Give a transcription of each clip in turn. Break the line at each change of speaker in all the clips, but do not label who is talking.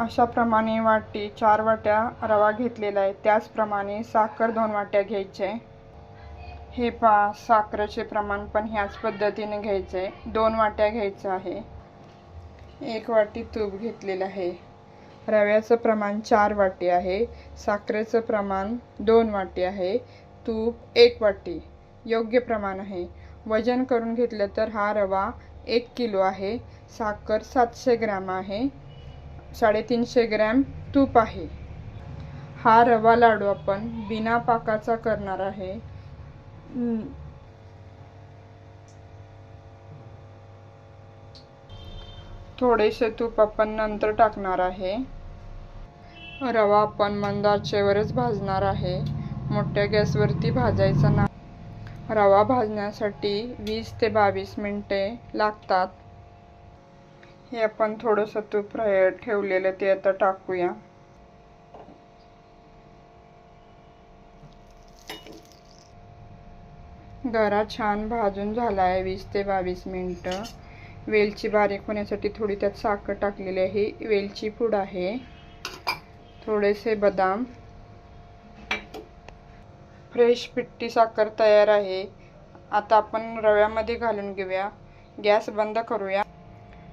अशाप्रमाणे वाटी चार वाट्या रवा घेतलेला आहे. त्याचप्रमाणे साखर दोन वाट्या घ्यायचे हे पहा साखरेचे प्रमाण पण ह्याच पद्धतीने घ्यायचं आहे. दोन वाट्या घ्यायचं आहे. एक वाटी तूप घेतलेलं आहे. रव्याचं प्रमाण चार वाटी आहे. साखरेचं प्रमाण दोन वाटी आहे. तूप एक वाटी. योग्य प्रमाण आहे. वजन करून घेतलं तर हा रवा एक किलो आहे. साखर सातशे ग्रॅम आहे. साडेतीनशे ग्रॅम तूप आहे. हा रवा लाडू आपण बिना पाकाचा करणार आहे. थोडेसे तूप आपण नंतर टाकणार आहे. रवा आपण मंद आचेवरच भाजणार आहे. मोठ्या गॅसवरती भाजायचा ना रवा भाजण्यासाठी वीस ते बावीस मिनटे लागतात. हे आपण थोडंसं तूप ठेवलेलं ते आता टाकूया. गरा छान भाजून झाला आहे वीस ते बावीस मिनटं. वेलची बारीक होण्यासाठी थोडी त्यात साखर टाकलेली आहे. वेलची पूड आहे. थोडेसे बदाम. फ्रेश पिट्टी साखर तयार आहे. आता आपण रव्यामध्ये घालून घेऊया. गॅस बंद करूया.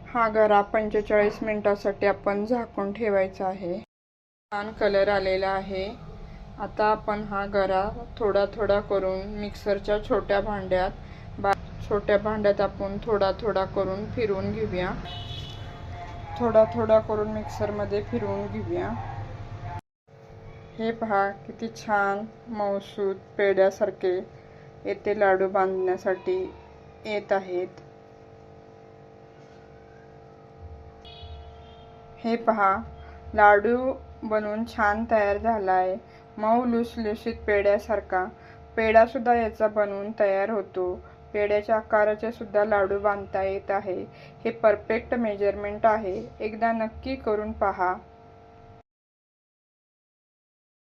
हा गरा पंचेचाळीस मिनटासाठी आपण झाकून ठेवायचा आहे. छान कलर आलेला आहे. आता आपण हा गरा थोडा थोडा करून मिक्सरच्या छोट्या भांड्यात बा छोट्या भांड्यात आपण थोडा थोडा करून फिरवून घेऊया. थोडा थोडा करून मिक्सरमध्ये फिरवून घेऊया. हे पहा किती छान मौसूद पेड्यासारखे येथे लाडू बांधण्यासाठी येत आहेत. हे पहा लाडू बनवून छान तयार झाला आहे मऊ लुसलुशीत पेड्यासारखा पेढासुद्धा याचा बनवून तयार होतो. पेड्याच्या आकाराचे सुद्धा लाडू बांधता येत आहे. हे परफेक्ट मेजरमेंट आहे. एकदा नक्की करून पहा.